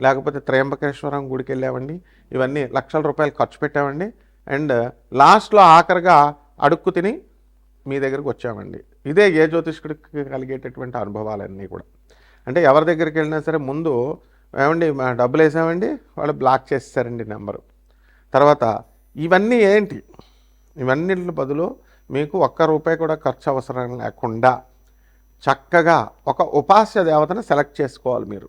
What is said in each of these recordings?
లేకపోతే త్రయంబకేశ్వరం గుడికి వెళ్ళామండి. ఇవన్నీ లక్షల రూపాయలు ఖర్చు పెట్టామండి. అండ్ లాస్ట్లో ఆఖరిగా అడుక్కు తిని మీ దగ్గరికి వచ్చామండి. ఇదే ఏ జ్యోతిష్కుడికి కలిగేటటువంటి అనుభవాలన్నీ కూడా. అంటే ఎవరి దగ్గరికి వెళ్ళినా సరే ముందు ఏమండి డబ్బులు వేసామండి వాళ్ళు బ్లాక్ చేసేసారండి నెంబరు. తర్వాత ఇవన్నీ ఏంటి? ఇవన్నింటి బదులు మీకు ఒక్క రూపాయి కూడా ఖర్చు అవసరం లేకుండా చక్కగా ఒక ఉపాస్య దేవతను సెలెక్ట్ చేసుకోవాలి మీరు.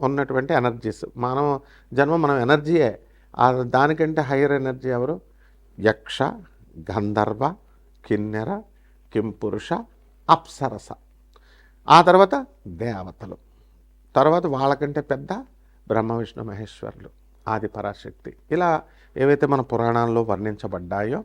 ఉన్నటువంటి ఎనర్జీస్. మానవ జన్మ మనం ఎనర్జీయే. దానికంటే హైయర్ ఎనర్జీ ఎవరు? యక్ష గంధర్వ కిన్నెర కింపురుష అప్సరస. ఆ తర్వాత దేవతలు. తర్వాత వాళ్ళకంటే పెద్ద బ్రహ్మ విష్ణు మహేశ్వరులు ఆది పరాశక్తి. ఇలా ఏవైతే మన పురాణాల్లో వర్ణించబడ్డాయో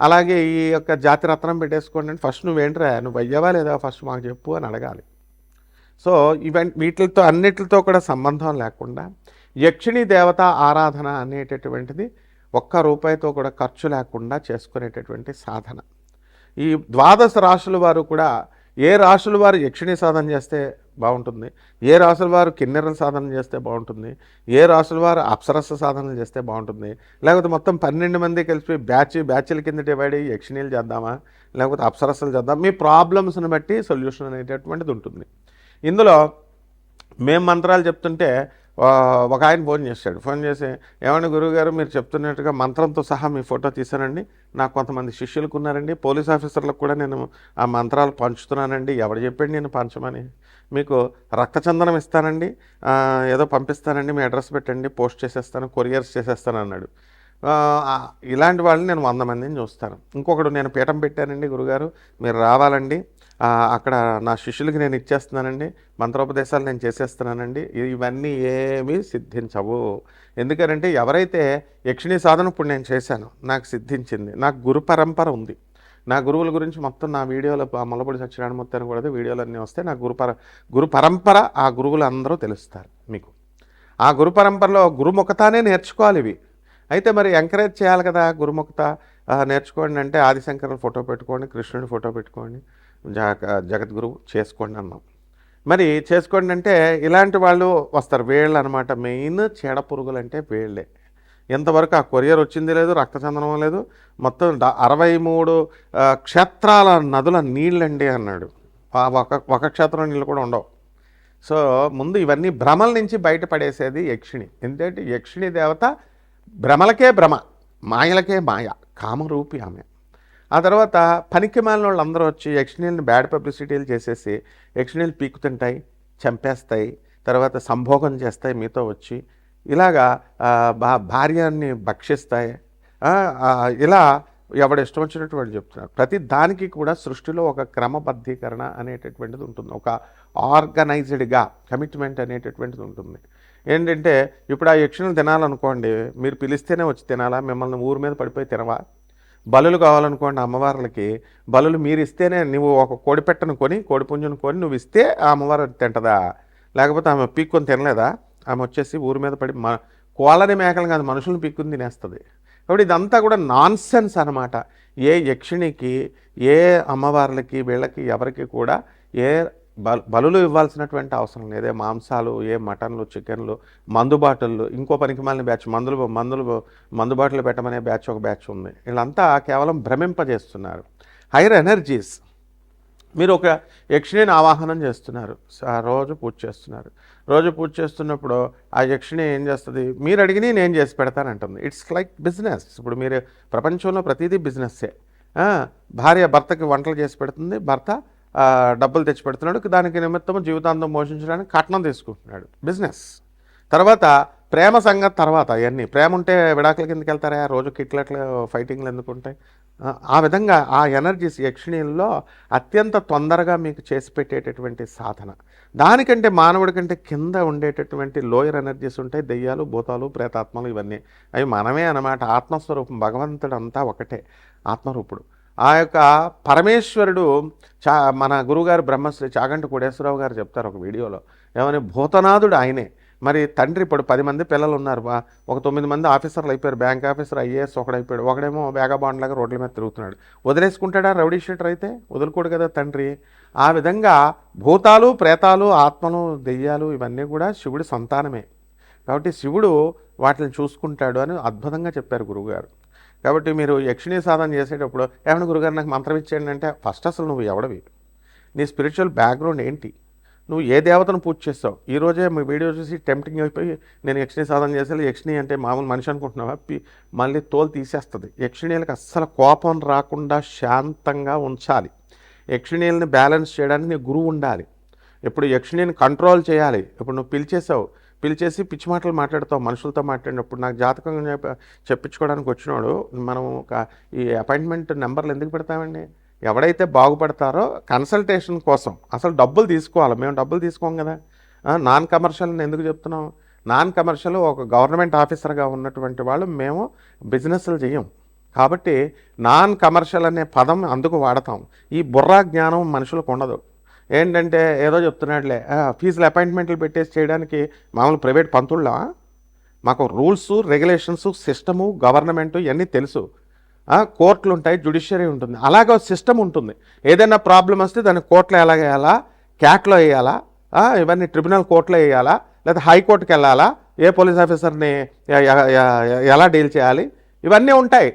అలాగే ఈ యొక్క జాతి రత్నం పెట్టేసుకోండి ఫస్ట్ నువ్వేంట్రా? నువ్వు అయ్యావా లేదా? ఫస్ట్ మాకు చెప్పు అని అడగాలి. సో ఈవెంట్ వీటితో అన్నిటితో కూడా సంబంధం లేకుండా యక్షిణీ దేవత ఆరాధన అనేటటువంటిది ఒక్క రూపాయితో కూడా ఖర్చు లేకుండా చేసుకునేటటువంటి సాధన. ఈ ద్వాదశ రాశుల వారు కూడా ఏ రాశుల వారు యక్షిణీ సాధన చేస్తే బాగుంటుంది. ఏ రాశుల వారు కిన్నెరల సాధన చేస్తే బాగుంటుంది. ఏ రాసుల వారు అప్సరస సాధనలు చేస్తే బాగుంటుంది. లేకపోతే మొత్తం పన్నెండు మంది కలిసి బ్యాచ్ బ్యాచ్ల కింద డివైడ్ అయ్యి యక్షిణీలు చేద్దామా? లేకపోతే అప్సరసలు చేద్దాం మీ ప్రాబ్లమ్స్ని బట్టి సొల్యూషన్ అనేటటువంటిది ఉంటుంది. ఇందులో మేము మంత్రాలు చెప్తుంటే ఒక ఆయన ఫోన్ చేశాడు. ఫోన్ చేసి ఏమండి గురువుగారు మీరు చెప్తున్నట్టుగా మంత్రంతో సహా మీ ఫోటో తీశానండి. నాకు కొంతమంది శిష్యులకు ఉన్నారండి. పోలీస్ ఆఫీసర్లకు కూడా నేను ఆ మంత్రాలు పంచుతున్నానండి. ఎవడు చెప్పాడు నేను పంచమని? మీకు రక్తచందనం ఇస్తానండి. ఏదో పంపిస్తానండి మీ అడ్రస్ పెట్టండి పోస్ట్ చేసేస్తాను కొరియర్స్ చేసేస్తాను అన్నాడు. ఇలాంటి వాళ్ళని నేను వంద మందిని చూస్తాను. ఇంకొకడు నేను పీఠం పెట్టానండి గురుగారు మీరు రావాలండి. అక్కడ నా శిష్యులకి నేను ఇచ్చేస్తున్నానండి మంత్రోపదేశాలు నేను చేసేస్తున్నానండి. ఇవన్నీ ఏమీ సిద్ధించవు. ఎందుకనంటే ఎవరైతే యక్షిణీ సాధన ఇప్పుడు నేను చేశాను నాకు సిద్ధించింది నాకు గురు పరంపర ఉంది. నా గురువుల గురించి మొత్తం నా వీడియోలో మొలపడి సత్యనారాయణ మొత్తాన్ని కూడా వీడియోలన్నీ వస్తే నా గురు పర గురు పరంపర ఆ గురువులు అందరూ తెలుస్తారు మీకు. ఆ గురు పరంపరలో గురుముఖతానే నేర్చుకోవాలి ఇవి. అయితే మరి ఎంకరేజ్ చేయాలి కదా గురుముఖత. నేర్చుకోండి అంటే ఆదిశంకరుల ఫోటో పెట్టుకోండి కృష్ణుడి ఫోటో పెట్టుకోండి జగ జగద్గురువు చేసుకోండి అన్నాం. మరి చేసుకోండి అంటే ఇలాంటి వాళ్ళు వస్తారు. వేళ్ళు అనమాట మెయిన్ చీడ పురుగులు అంటే వేళ్ళే. ఇంతవరకు ఆ కొరియర్ వచ్చింది లేదు రక్తచందనం లేదు మొత్తం అరవై మూడు క్షేత్రాల నదుల నీళ్ళండి అన్నాడు. ఆ ఒక ఒక క్షేత్రం నీళ్ళు కూడా ఉండవు. సో ముందు ఇవన్నీ భ్రమల నుంచి బయటపడేసేది యక్షిణి. ఎందుకంటే యక్షిణి దేవత భ్రమలకే భ్రమ మాయలకే మాయ కామరూపి ఆమె. ఆ తర్వాత పనికి మాలిన అందరూ వచ్చి యక్షిణీలను బ్యాడ్ పబ్లిసిటీలు చేసేసి యక్షిణీలు పీకుతుంటాయి చంపేస్తాయి తర్వాత సంభోగం చేస్తాయి మీతో వచ్చి ఇలాగా ఆ, భార్యాన్ని భక్షిస్తాయి. ఇలా ఎవడు ఇష్టం వచ్చినట్టు వాళ్ళు చెప్తున్నారు. ప్రతి దానికి కూడా సృష్టిలో ఒక క్రమబద్ధీకరణ అనేటటువంటిది ఉంటుంది. ఒక ఆర్గనైజ్డ్గా కమిట్మెంట్ అనేటటువంటిది ఉంటుంది. ఏంటంటే ఇప్పుడు ఆ యక్షులను తినాలనుకోండి మీరు పిలిస్తేనే వచ్చి తినాలా? మిమ్మల్ని ఊరి మీద పడిపోయి తినవా? బలులు కావాలనుకోండి అమ్మవార్లకి బలులు మీరు ఇస్తేనే నువ్వు ఒక కోడిపెట్టను కొని కోడిపుంజును కొని నువ్వు ఇస్తే ఆ అమ్మవారు తింటదా? లేకపోతే ఆమె పీక్కొని తినలేదా? ఆమె వచ్చేసి ఊరి మీద పడి మ కోళ్ళని మేకలు కాదు మనుషులను పిక్కుని తినేస్తుంది. కాబట్టి ఇదంతా కూడా నాన్ సెన్స్ అనమాట ఏ యక్షిణికి ఏ అమ్మవార్లకి వీళ్ళకి ఎవరికి కూడా ఏ బలు బలులు ఇవ్వాల్సినటువంటి అవసరం లేదు. ఏ మాంసాలు ఏ మటన్లు చికెన్లు మందు బాటిళ్ళు ఇంకో పనికి మాలిన బ్యాచ్ మందులు మందులు మందు బాటిల్ పెట్టమనే బ్యాచ్ ఒక బ్యాచ్ ఉంది. వీళ్ళంతా కేవలం భ్రమింపజేస్తున్నారు. హైర్ ఎనర్జీస్ మీరు ఒక యక్షిణిని ఆవాహనం చేస్తున్నారు. రోజు పూజ చేస్తున్నారు. రోజు పూజ చేస్తున్నప్పుడు ఆ యక్షిణి ఏం చేస్తుంది? మీరు అడిగిన నేను చేసి పెడతానంటుంది ఇట్స్ లైక్ బిజినెస్ ఇప్పుడు మీరు ప్రపంచంలో ప్రతిదీ బిజినెస్సే భార్య భర్తకి వంటలు చేసి పెడుతుంది. భర్త డబ్బులు తెచ్చి పెడుతున్నాడు. దానికి నిమిత్తం జీవితాంతం మోషించడానికి కట్నం తీసుకుంటున్నాడు. బిజినెస్ తర్వాత ప్రేమ సంగతి తర్వాత అవన్నీ ప్రేమ ఉంటే విడాకుల కిందకి వెళ్తారా? రోజు కిట్లట్లు ఫైటింగ్లు ఎందుకు ఉంటాయి ఆ, విధంగా ఆ ఎనర్జీస్ యక్షిణీల్లో అత్యంత తొందరగా మీకు చేసి పెట్టేటటువంటి సాధన. దానికంటే మానవుడి కంటే కింద ఉండేటటువంటి లోయర్ ఎనర్జీస్ ఉంటాయి. దెయ్యాలు భూతాలు ప్రేతాత్మలు ఇవన్నీ. అవి మనమే అన్నమాట. ఆత్మస్వరూపం భగవంతుడు అంతా ఒకటే ఆత్మరూపుడు. ఆ యొక్క పరమేశ్వరుడు చా మన గురుగారు బ్రహ్మశ్రీ చాగంటి కోడేశ్వరరావు గారు చెప్తారు ఒక వీడియోలో. ఏమని? భూతనాథుడు ఆయనే. మరి తండ్రి ఇప్పుడు పది మంది పిల్లలు ఉన్నారు. బా ఒక తొమ్మిది మంది ఆఫీసర్లు అయిపోయారు. బ్యాంక్ ఆఫీసర్ ఐఏఎస్ ఒకడైపోయాడు. ఒకడేమో వేగబాండ్ లాగా రోడ్ల మీద తిరుగుతున్నాడు. వదిలేసుకుంటాడా రౌడీ షీటర్ అయితే? వదులుకోడు కదా తండ్రి. ఆ విధంగా భూతాలు ప్రేతాలు ఆత్మలు దెయ్యాలు ఇవన్నీ కూడా శివుడి సంతానమే. కాబట్టి శివుడు వాటిని చూసుకుంటాడు అని అద్భుతంగా చెప్పారు గురువుగారు. కాబట్టి మీరు యక్షిణీ సాధన చేసేటప్పుడు ఏమైనా గురుగారు నాకు మంత్రం ఇచ్చేయండి అంటే ఫస్ట్ అసలు నువ్వు ఎవడవి? నీ స్పిరిచువల్ బ్యాక్గ్రౌండ్ ఏంటి? నువ్వు ఏ దేవతను పూజ చేస్తావు? ఈ రోజే మీ వీడియో చూసి టెంప్టింగ్ అయిపోయి నేను యక్షిణి సాధన చేసేది యక్షిణి అంటే మామూలు మనిషి అనుకుంటున్నావా? మళ్ళీ తోలు తీసేస్తుంది. యక్షిణీలకు అస్సలు కోపం రాకుండా శాంతంగా ఉంచాలి. యక్షిణీలని బ్యాలెన్స్ చేయడానికి నీ గురువు ఉండాలి. ఇప్పుడు యక్షిణిని కంట్రోల్ చేయాలి. ఇప్పుడు నువ్వు పిలిచేసావు పిలిచేసి పిచ్చి మాటలు మాట్లాడతావు. మనుషులతో మాట్లాడినప్పుడు నాకు జాతకం చెప్ప చెప్పించుకోవడానికి వచ్చినాడు మనం ఒక ఈ అపాయింట్మెంట్ నెంబర్లు ఎందుకు పెడతామండి? ఎవడైతే బాగుపడతారో కన్సల్టేషన్ కోసం అసలు డబ్బులు తీసుకోవాలి. మేము డబ్బులు తీసుకోం కదా. నాన్ కమర్షియల్ని ఎందుకు చెప్తున్నాం నాన్ కమర్షియల్ ఒక గవర్నమెంట్ ఆఫీసర్గా ఉన్నటువంటి వాళ్ళు మేము బిజినెస్లు చేయం కాబట్టి నాన్ కమర్షియల్ అనే పదం అందుకు వాడతాం. ఈ బుర్రా జ్ఞానం మనుషులకు ఉండదు. ఏంటంటే ఏదో చెప్తున్నాడులే ఫీజులు అపాయింట్మెంట్లు పెట్టేసి చేయడానికి మామూలు ప్రైవేట్ పంతుళ్ళ మాకు రూల్స్ రెగ్యులేషన్స్ సిస్టము గవర్నమెంట్ ఇవన్నీ తెలుసు. కోర్టులు ఉంటాయి జుడిషియరీ ఉంటుంది. అలాగే సిస్టమ్ ఉంటుంది. ఏదైనా ప్రాబ్లం వస్తే దాన్ని కోర్టులో ఎలా వేయాలా? క్యాట్లో వేయాలా? ఇవన్నీ ట్రిబ్యునల్ కోర్టులో వేయాలా? లేదా హైకోర్టుకి వెళ్ళాలా? ఏ పోలీస్ ఆఫీసర్ని ఎలా డీల్ చేయాలి? ఇవన్నీ ఉంటాయి.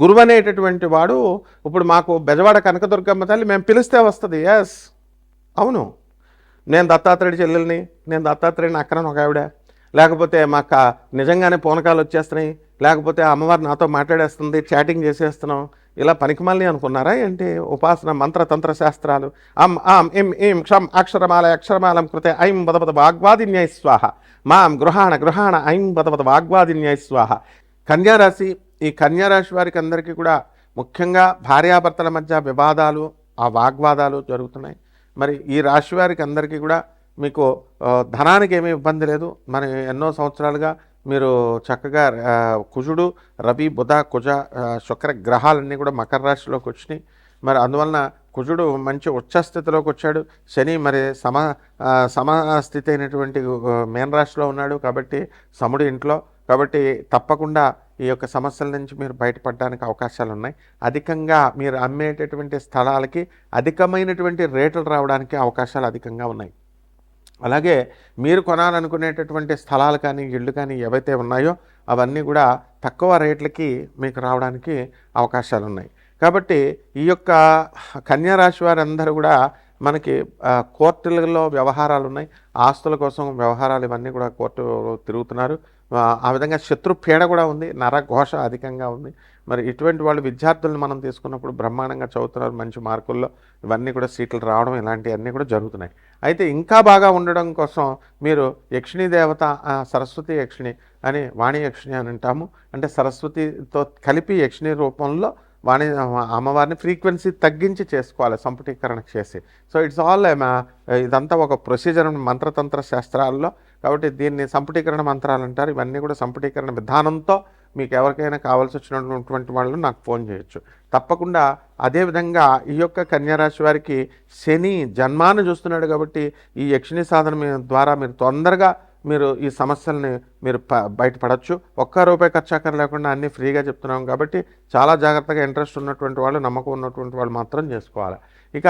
గురువు అనేటటువంటి వాడు ఇప్పుడు మాకు బెజవాడ కనకదుర్గమ్మ తల్లి మేము పిలిస్తే వస్తుంది. ఎస్ అవును. నేను దత్తాత్రేయుడి చెల్లెల్ని నేను దత్తాత్రేయుడిని అక్కన ఒక ఆవిడ. లేకపోతే మాకు నిజంగానే పూనకాలు వచ్చేస్తున్నాయి. లేకపోతే అమ్మవారు నాతో మాట్లాడేస్తుంది చాటింగ్ చేసేస్తున్నాం. ఇలా పనికిమల్ని అనుకున్నారా ఏంటి? ఉపాసన మంత్రతంత్ర శాస్త్రాలు. అం ఆం ఇం ఇం క్షం అక్షరమాల అక్షరమాలం కృతే ఐం బదపద వాగ్వాదిన్యై స్వాహ. మాం గృహాణ గృహాణ ఐం బదపద వాగ్వాదిన్యై స్వాహ. కన్యారాశి ఈ కన్యారాశి వారికి అందరికీ కూడా ముఖ్యంగా భార్యాభర్తల మధ్య వివాదాలు ఆ వాగ్వాదాలు జరుగుతున్నాయి. మరి ఈ రాశి వారికి అందరికీ కూడా మీకు ధనానికి ఏమీ ఇబ్బంది లేదు. మరి ఎన్నో సంవత్సరాలుగా మీరు చక్కగా కుజుడు రవి బుధ కుజ శుక్ర గ్రహాలన్నీ కూడా మకర రాశిలోకి వచ్చినాయి. మరి అందువలన కుజుడు మంచి ఉచ్చస్థితిలోకి వచ్చాడు. శని మరి సమ సమస్థితి అయినటువంటి మేన్ రాశిలో ఉన్నాడు కాబట్టి సముడు ఇంట్లో. కాబట్టి తప్పకుండా ఈ యొక్క సమస్యల నుంచి మీరు బయటపడడానికి అవకాశాలు ఉన్నాయి అధికంగా మీరు అమ్మేటటువంటి స్థలాలకి అధికమైనటువంటి రేట్లు రావడానికి అవకాశాలు అధికంగా ఉన్నాయి. అలాగే మీరు కొనాలనుకునేటటువంటి స్థలాలు కానీ ఇళ్ళు కానీ ఏవైతే ఉన్నాయో అవన్నీ కూడా తక్కువ రేట్లకి మీకు రావడానికి అవకాశాలు ఉన్నాయి కాబట్టి ఈ యొక్క కన్యా రాశి వారందరూ కూడా మనకి కోర్టులలో వ్యవహారాలు ఉన్నాయి ఆస్తుల కోసం వ్యవహారాలు ఇవన్నీ కూడా కోర్టు తిరుగుతున్నారు. ఆ, విధంగా శత్రు పీడ కూడా ఉంది నరఘోష అధికంగా ఉంది. మరి ఇటువంటి వాళ్ళు విద్యార్థులను మనం తీసుకున్నప్పుడు బ్రహ్మాండంగా చదువుతున్నారు మంచి మార్కుల్లో ఇవన్నీ కూడా సీట్లు రావడం ఇలాంటివన్నీ కూడా జరుగుతున్నాయి. అయితే ఇంకా బాగా ఉండడం కోసం మీరు యక్షిణీ దేవత సరస్వతి యక్షిణి అని వాణి యక్షిణి అని అంటాము. అంటే సరస్వతితో కలిపి యక్షిణి రూపంలో వాణి అమ్మవారిని ఫ్రీక్వెన్సీ తగ్గించి చేసుకోవాలి సంపుటీకరణ చేసి. సో ఇట్స్ ఆల్ ఇదంతా ఒక ప్రొసీజర్ మంత్రతంత్ర శాస్త్రాల్లో. కాబట్టి దీన్ని సంపుటీకరణ మంత్రాలు అంటారు. ఇవన్నీ కూడా సంపుటీకరణ విధానంతో మీకు ఎవరికైనా కావాల్సి వచ్చినటువంటి వాళ్ళు నాకు ఫోన్ చేయొచ్చు. తప్పకుండా అదేవిధంగా ఈ యొక్క కన్యారాశి వారికి శని జన్మాన్ని చూస్తున్నాడు కాబట్టి ఈ యక్షిణి సాధన ద్వారా మీరు తొందరగా మీరు ఈ సమస్యల్ని మీరు ప బయటపడవచ్చు ఒక్క రూపాయి ఖర్చాకర లేకుండా అన్నీ ఫ్రీగా చెప్తున్నాం కాబట్టి చాలా జాగ్రత్తగా ఇంట్రెస్ట్ ఉన్నటువంటి వాళ్ళు నమ్మకం ఉన్నటువంటి వాళ్ళు మాత్రం చేసుకోవాలి. ఇక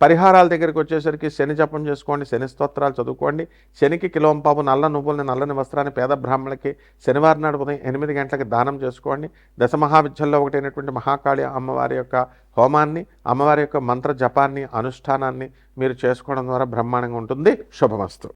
పరిహారాల దగ్గరికి వచ్చేసరికి శని జపం చేసుకోండి శని స్తోత్రాలు చదువుకోండి. శనికి కిలోంపాపు నల్ల నువ్వుల్ని నల్లని వస్త్రాన్ని పేద బ్రాహ్మణులకి శనివారం నాడు ఉదయం ఎనిమిది గంటలకి దానం చేసుకోండి. దశ మహావిద్యల్లో ఒకటైనటువంటి మహాకాళి అమ్మవారి యొక్క హోమాన్ని అమ్మవారి యొక్క మంత్ర జపాన్ని అనుష్ఠానాన్ని మీరు చేసుకోవడం ద్వారా బ్రహ్మాండంగా ఉంటుంది. శుభమస్తు.